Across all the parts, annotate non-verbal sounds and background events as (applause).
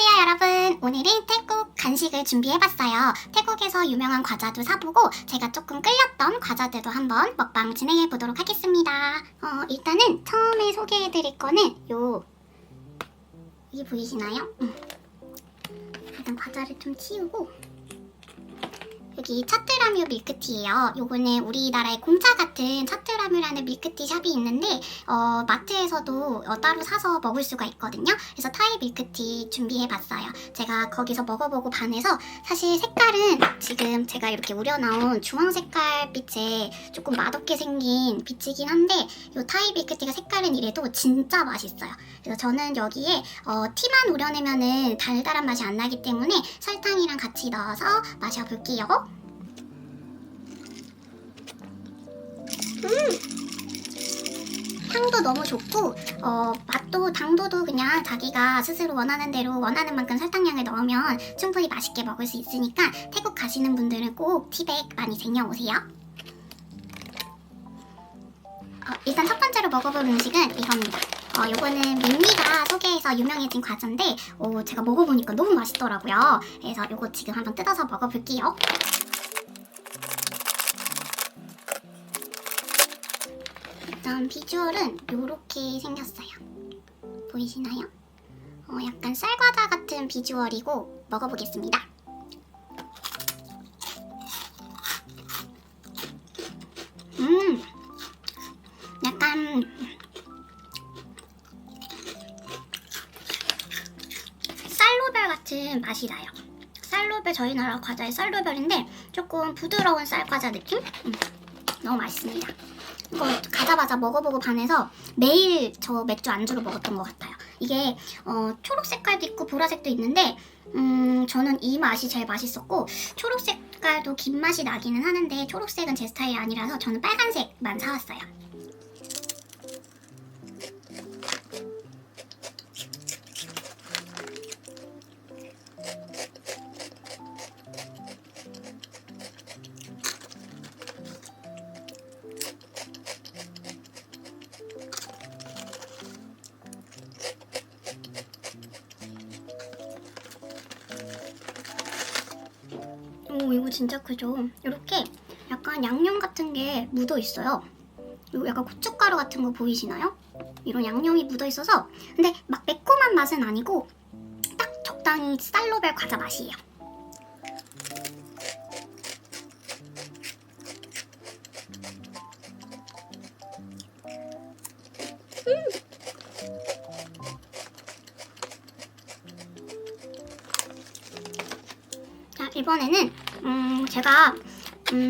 안녕하세요 여러분 오늘은 태국 간식을 준비해봤어요 태국에서 유명한 과자도 사보고 제가 조금 끌렸던 과자들도 한번 먹방 진행해보도록 하겠습니다 어, 일단은 처음에 소개해드릴 거는 요 이게 보이시나요? 음. 일단 과자를 좀 치우고 여기 차트라뮤 밀크티예요. 요거는 우리나라의 공차 같은 차트라뮤라는 밀크티 샵이 있는데 어, 마트에서도 어, 따로 사서 먹을 수가 있거든요. 그래서 타이 밀크티 준비해봤어요. 제가 거기서 먹어보고 반해서 사실 색깔은 지금 제가 이렇게 우려나온 주황 색깔 빛에 조금 맛없게 생긴 빛이긴 한데 요 타이 밀크티가 색깔은 이래도 진짜 맛있어요. 그래서 저는 여기에 어, 티만 우려내면은 달달한 맛이 안 나기 때문에 설탕이랑 같이 넣어서 마셔볼게요. 향도 너무 좋고 어, 맛도 당도도 그냥 자기가 스스로 원하는 대로 원하는 만큼 설탕량을 넣으면 충분히 맛있게 먹을 수 있으니까 태국 가시는 분들은 꼭 티백 많이 쟁여오세요. 어, 일단 첫 번째로 먹어볼 음식은 이겁니다. 어, 요거는 민미가 소개해서 유명해진 과자인데 어, 제가 먹어보니까 너무 맛있더라고요. 그래서 요거 지금 한번 뜯어서 먹어볼게요. 일단 비주얼은 요렇게 생겼어요. 보이시나요? 어, 약간 쌀과자 같은 비주얼이고 먹어보겠습니다. 음, 약간 쌀로별 같은 맛이 나요. 쌀로별 저희 나라 과자의 쌀로별인데 조금 부드러운 쌀과자 느낌? 음, 너무 맛있습니다. 이거 가자마자 먹어보고 반해서 매일 저 맥주 안주로 먹었던 것 같아요. 이게 어, 초록 색깔도 있고 보라색도 있는데 음, 저는 이 맛이 제일 맛있었고 초록 색깔도 긴 맛이 나기는 하는데 초록색은 제 스타일이 아니라서 저는 빨간색만 사왔어요. 오 이거 진짜 크죠? 이렇게 약간 양념 같은 게 묻어 있어요. 이거 약간 고춧가루 같은 거 보이시나요? 이런 양념이 묻어 있어서 근데 막 매콤한 맛은 아니고 딱 적당히 쌀로별 과자 맛이에요.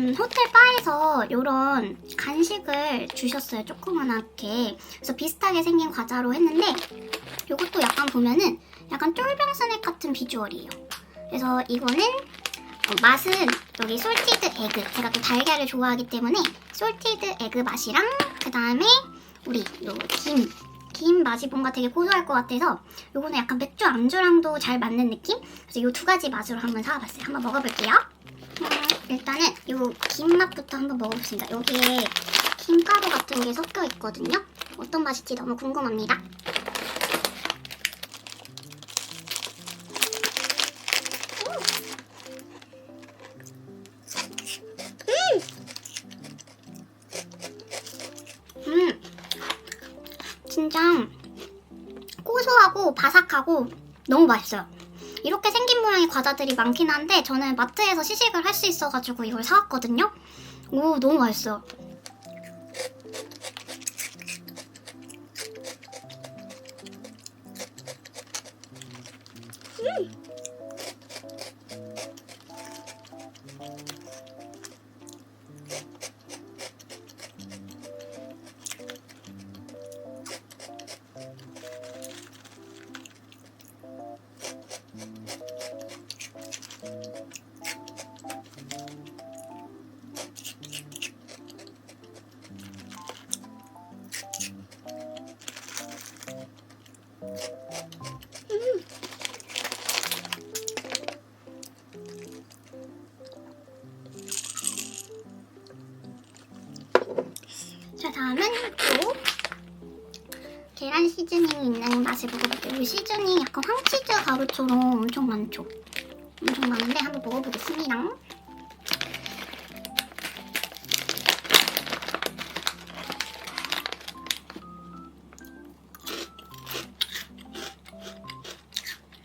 음, 호텔 바에서 이런 간식을 주셨어요 조그만하게 그래서 비슷하게 생긴 과자로 했는데 이것도 약간 보면은 약간 쫄병 스낵 같은 비주얼이에요 그래서 이거는 어, 맛은 여기 솔티드 에그 제가 또 달걀을 좋아하기 때문에 솔티드 에그 맛이랑 그 다음에 우리 요 김 김 맛이 뭔가 되게 고소할 것 같아서 요거는 약간 맥주 안주랑도 잘 맞는 느낌? 그래서 요 두 가지 맛으로 한번 사와봤어요. 한번 먹어볼게요. 음, 일단은 요 김 맛부터 한번 먹어보겠습니다. 여기에 김가루 같은 게 섞여 있거든요. 어떤 맛일지 너무 궁금합니다. 음, 진짜 고소하고 바삭하고 너무 맛있어요. 이렇게 생긴 모양의 과자들이 많긴 한데 저는 마트에서 시식을 할 수 있어가지고 이걸 사왔거든요. 오 너무 맛있어요. 가루처럼 엄청 많죠? 엄청 많은데 한번 먹어보겠습니다.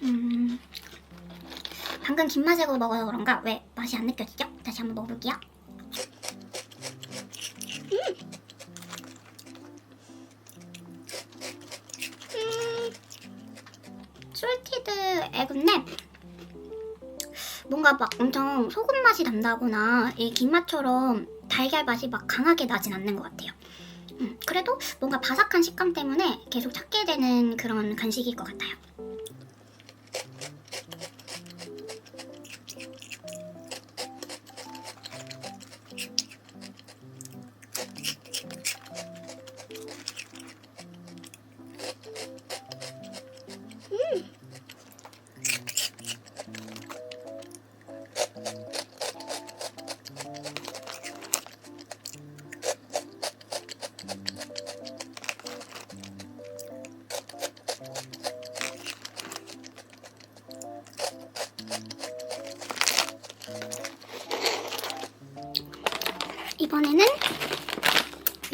음, 방금 김맛으로 먹어서 그런가 왜 맛이 안 느껴지죠? 다시 한번 먹어볼게요. 엄청 소금 맛이 난다거나 이 김맛처럼 달걀 맛이 막 강하게 나진 않는 것 같아요. 음, 그래도 뭔가 바삭한 식감 때문에 계속 찾게 되는 그런 간식일 것 같아요.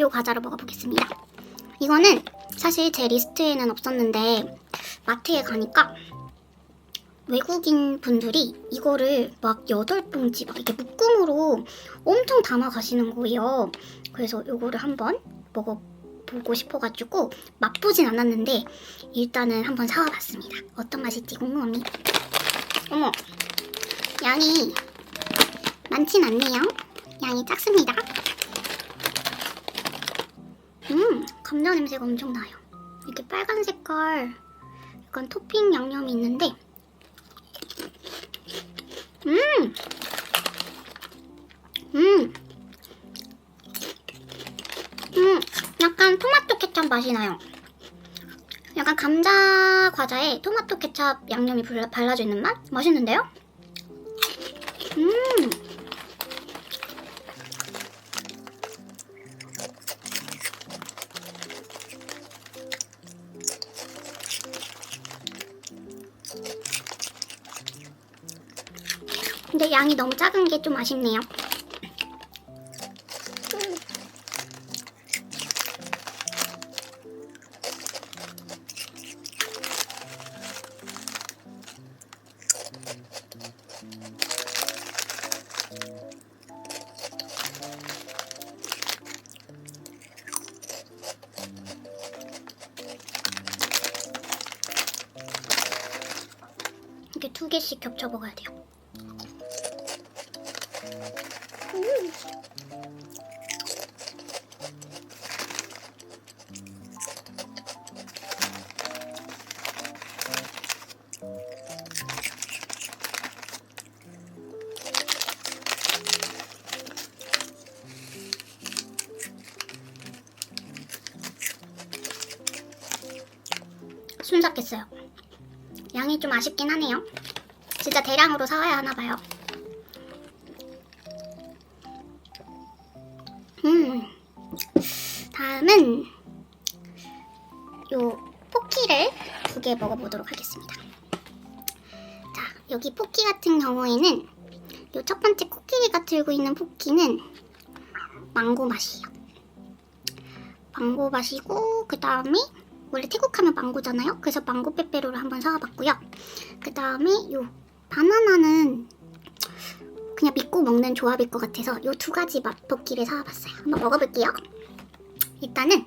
이 과자를 먹어보겠습니다. 이거는 사실 제 리스트에는 없었는데 마트에 가니까 외국인 분들이 이거를 막 여덟 봉지 막 이렇게 묶음으로 엄청 담아 가시는 거예요. 그래서 이거를 한번 먹어보고 싶어가지고 맛보진 않았는데 일단은 한번 사와봤습니다. 어떤 맛일지 궁금합니다. 어머, 양이 많진 않네요. 양이 작습니다. 음, 감자 냄새가 엄청 나요. 이렇게 빨간 색깔 약간 토핑 양념이 있는데 음! 음! 음, 약간 토마토 케찹 맛이 나요. 약간 감자 과자에 토마토 케찹 양념이 불- 발라져 있는 맛? 맛있는데요? 게 좀 아쉽네요. 이렇게 두 개씩 겹쳐 먹어야 돼요. 순삭했어요. 양이 좀 아쉽긴 하네요. 진짜 대량으로 사와야 하나 봐요. 음. 다음은 요 포키를 두 개 먹어보도록 하겠습니다. 자, 여기 포키 같은 경우에는 요 첫 번째 코끼리가 들고 있는 포키는 망고 맛이에요. 망고 맛이고 그 다음에 원래 태국 하면 망고잖아요. 그래서 망고 빼빼로를 한번 사와봤고요. 그 다음에 요 바나나는 그냥 믿고 먹는 조합일 것 같아서 요 두 가지 맛볶이를 사와봤어요. 한번 먹어볼게요. 일단은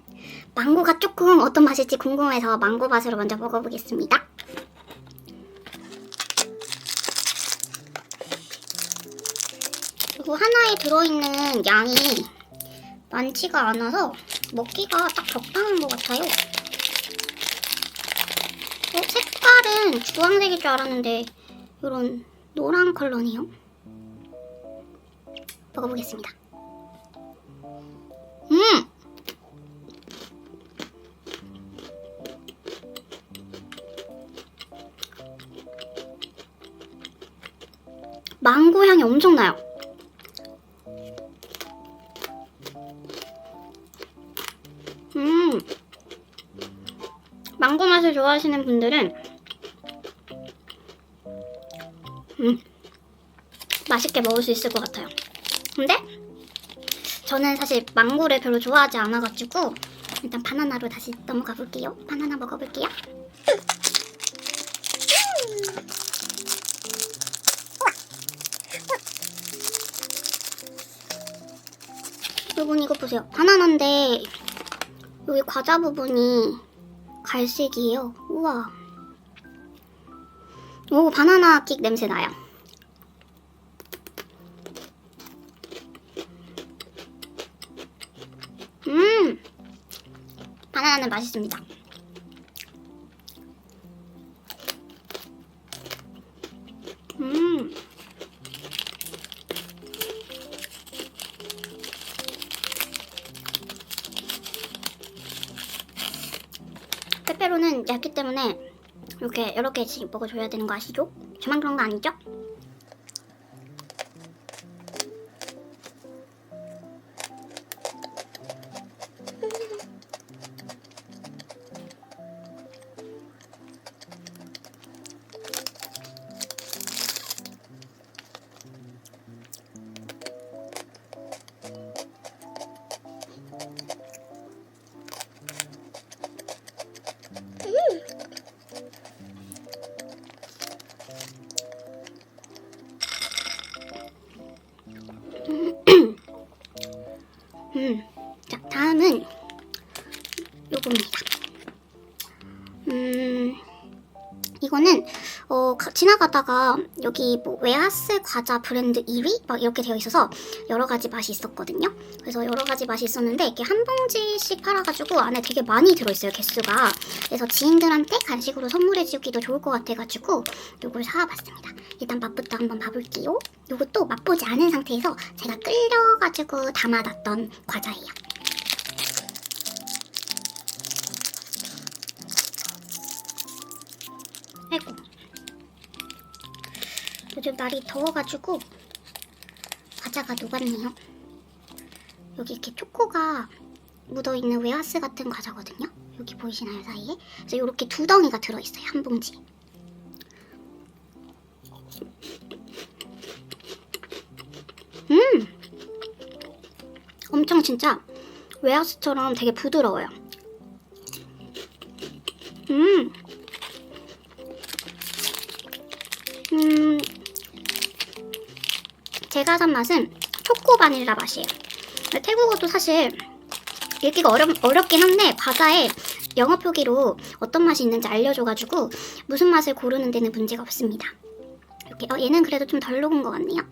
망고가 조금 어떤 맛일지 궁금해서 망고 맛으로 먼저 먹어보겠습니다. 그리고 하나에 들어있는 양이 많지가 않아서 먹기가 딱 적당한 것 같아요. 색깔은 주황색일 줄 알았는데 이런 노란 컬러네요. 먹어보겠습니다. 음! 망고 향이 엄청 나요. 음. 망고 맛을 좋아하시는 분들은 음, 맛있게 먹을 수 있을 것 같아요. 근데 저는 사실 망고를 별로 좋아하지 않아가지고 일단 바나나로 다시 넘어가 볼게요. 바나나 먹어볼게요. 여러분 이거 보세요. 바나나인데 여기 과자 부분이 갈색이에요. 우와. 오 바나나 킥 냄새 나요. 음 바나나는 맛있습니다. 음 페페로는 얇기 때문에 이렇게 개씩 먹어줘야 되는 거 아시죠? 저만 그런 거 아니죠? 어 가- 지나가다가 여기 뭐 웨하스 과자 브랜드 1위 막 이렇게 되어 있어서 여러 가지 맛이 있었거든요. 그래서 여러 가지 맛이 있었는데 이게 한 봉지씩 팔아가지고 안에 되게 많이 들어있어요 개수가. 그래서 지인들한테 간식으로 선물해주기도 좋을 것 같아가지고 요걸 사와봤습니다. 일단 맛부터 한번 봐볼게요. 요것도 맛보지 않은 상태에서 제가 끌려가지고 담아놨던 과자예요. 아이고. 요즘 날이 더워가지고 과자가 녹았네요. 여기 이렇게 초코가 묻어있는 웨하스 같은 과자거든요. 여기 보이시나요 사이에? 그래서 이렇게 두 덩이가 들어있어요 한 봉지. 음! 엄청 진짜 웨하스처럼 되게 부드러워요. 제가 산 맛은 초코 바닐라 맛이에요. 태국어도 사실 읽기가 어렵, 어렵긴 한데 과자에 영어 표기로 어떤 맛이 있는지 알려줘가지고 무슨 맛을 고르는 데는 문제가 없습니다. 이렇게 어, 얘는 그래도 좀 덜 녹은 것 같네요.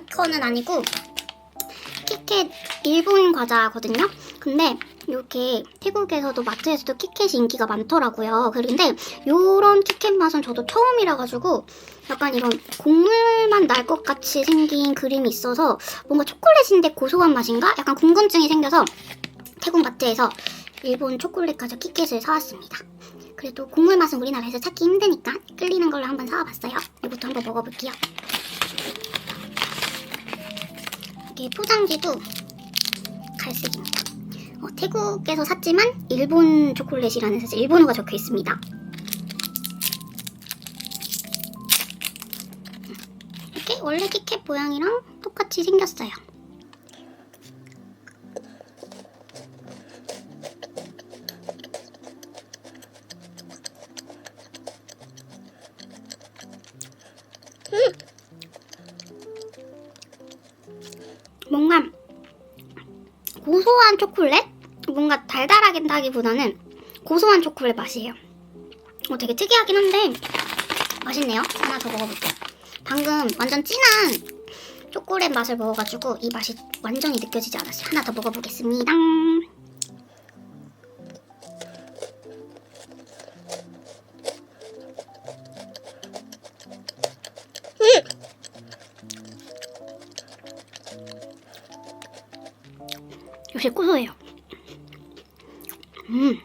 거, 거는 아니고 키캣 일본 과자거든요. 근데 이렇게 태국에서도 마트에서도 키캣이 인기가 많더라고요. 그런데 이런 키캣 맛은 저도 처음이라 가지고 약간 이런 곡물만 날 것 같이 생긴 그림이 있어서 뭔가 초콜릿인데 고소한 맛인가? 약간 궁금증이 생겨서 태국 마트에서 일본 초콜릿 과자 키캣을 사왔습니다. 그래도 곡물 맛은 우리나라에서 찾기 힘드니까 끌리는 걸로 한번 사와봤어요. 이것도 한번 먹어볼게요. 이게 포장지도 갈색입니다. 어, 태국에서 샀지만 일본 초콜릿이라는 사실 일본어가 적혀 있습니다. 이렇게 원래 키캣 모양이랑 똑같이 생겼어요. 달달하긴다기보다는 고소한 초콜릿 맛이에요. 어, 되게 특이하긴 한데 맛있네요. 하나 더 먹어볼게요. 방금 완전 진한 초콜릿 맛을 먹어가지고 이 맛이 완전히 느껴지지 않았어요. 하나 더 먹어보겠습니다. 역시 고소해요. 음.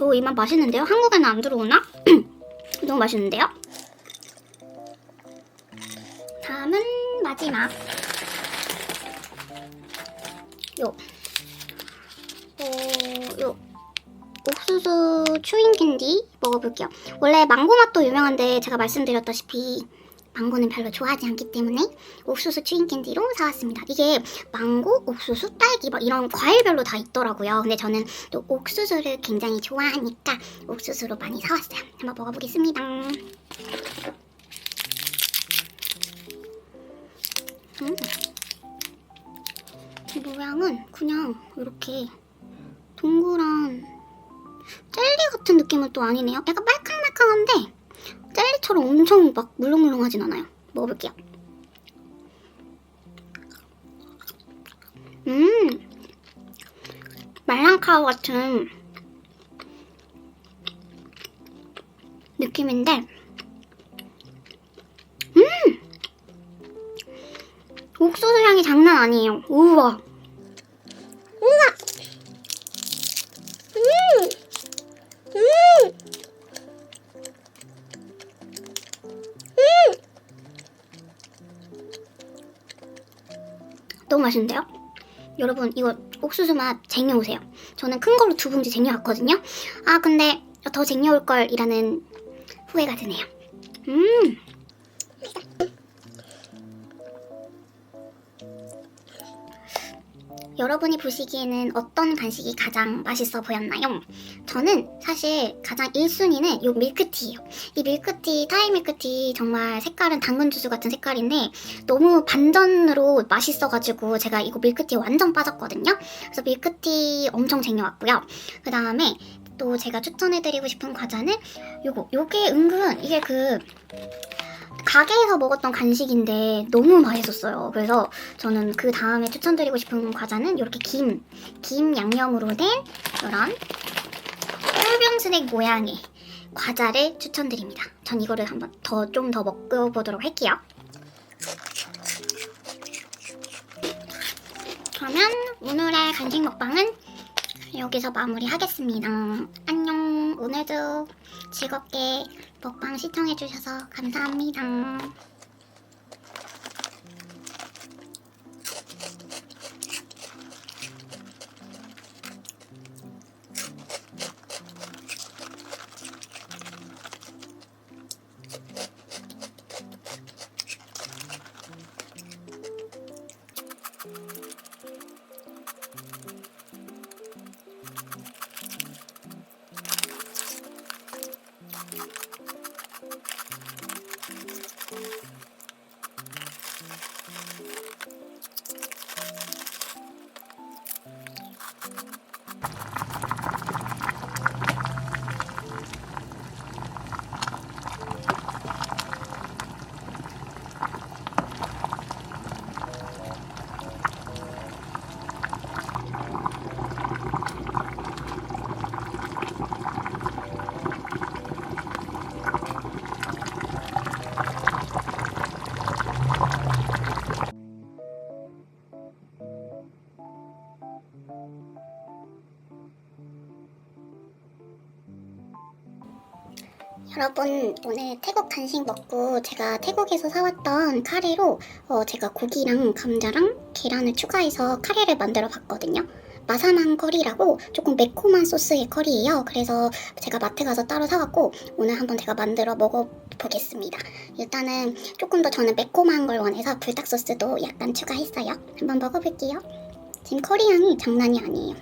오, 이 맛 맛있는데요? 한국에는 안 들어오나? (clears throat) 너무 맛있는데요? 다음은 마지막. 요. 어, 요. 옥수수 추인 캔디 먹어볼게요. 원래 망고 맛도 유명한데 제가 말씀드렸다시피 망고는 별로 좋아하지 않기 때문에 옥수수 추인 캔디로 사왔습니다. 이게 망고, 옥수수, 딸기 막 이런 과일별로 다 있더라고요. 근데 저는 또 옥수수를 굉장히 좋아하니까 옥수수로 많이 사왔어요. 한번 먹어보겠습니다. 음. 이 모양은 그냥 이렇게 동그란 젤리 같은 느낌은 또 아니네요. 약간 말캉말캉한데 젤리처럼 엄청 막 물렁물렁하진 않아요. 먹어볼게요. 음, 말랑카우 같은 느낌인데, 음, 옥수수 향이 장난 아니에요. 우와. 맛있는데요? 여러분 이거 옥수수 맛 쟁여오세요. 저는 큰 걸로 두 봉지 쟁여왔거든요. 아 근데 더 쟁여올 걸이라는 후회가 드네요. 음. 여러분이 보시기에는 어떤 간식이 가장 맛있어 보였나요? 저는 사실 가장 1순위는 이 밀크티예요. 이 밀크티, 타이 밀크티 정말 색깔은 당근 주스 같은 색깔인데 너무 반전으로 맛있어가지고 제가 이거 밀크티에 완전 빠졌거든요. 그래서 밀크티 엄청 쟁여왔고요. 그 다음에 또 제가 추천해드리고 싶은 과자는 요거. 요게 은근 이게 그 가게에서 먹었던 간식인데 너무 맛있었어요. 그래서 저는 그 다음에 추천드리고 싶은 과자는 이렇게 김, 김 양념으로 된 이런 꿀병 스낵 모양의 과자를 추천드립니다. 전 이거를 한번 더 좀 더 먹어보도록 할게요. 그러면 오늘의 간식 먹방은 여기서 마무리하겠습니다. 안녕. 오늘도 즐겁게 먹방 시청해주셔서 감사합니다. 여러분 오늘 태국 간식 먹고 제가 태국에서 사왔던 카레로 어, 제가 고기랑 감자랑 계란을 추가해서 카레를 만들어 봤거든요. 마사만 커리라고 조금 매콤한 소스의 커리예요. 그래서 제가 마트 가서 따로 사갖고 오늘 한번 제가 만들어 먹어보겠습니다. 일단은 조금 더 저는 매콤한 걸 원해서 불닭 소스도 약간 추가했어요. 한번 먹어볼게요. 지금 커리 향이 장난이 아니에요.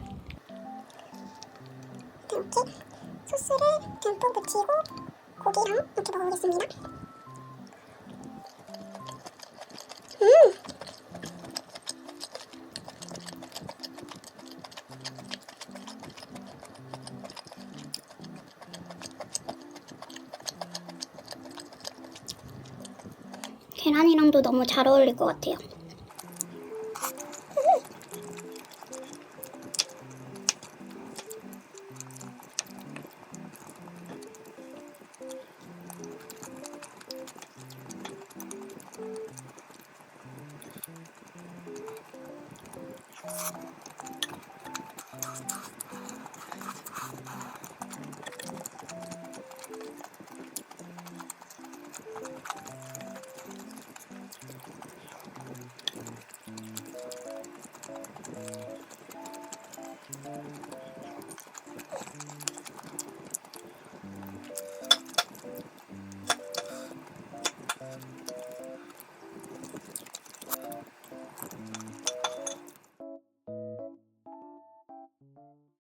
이렇게 소스를 듬뿍 묻히고 고기랑 이렇게 먹어보겠습니다. 음! 계란이랑도 너무 잘 어울릴 것 같아요.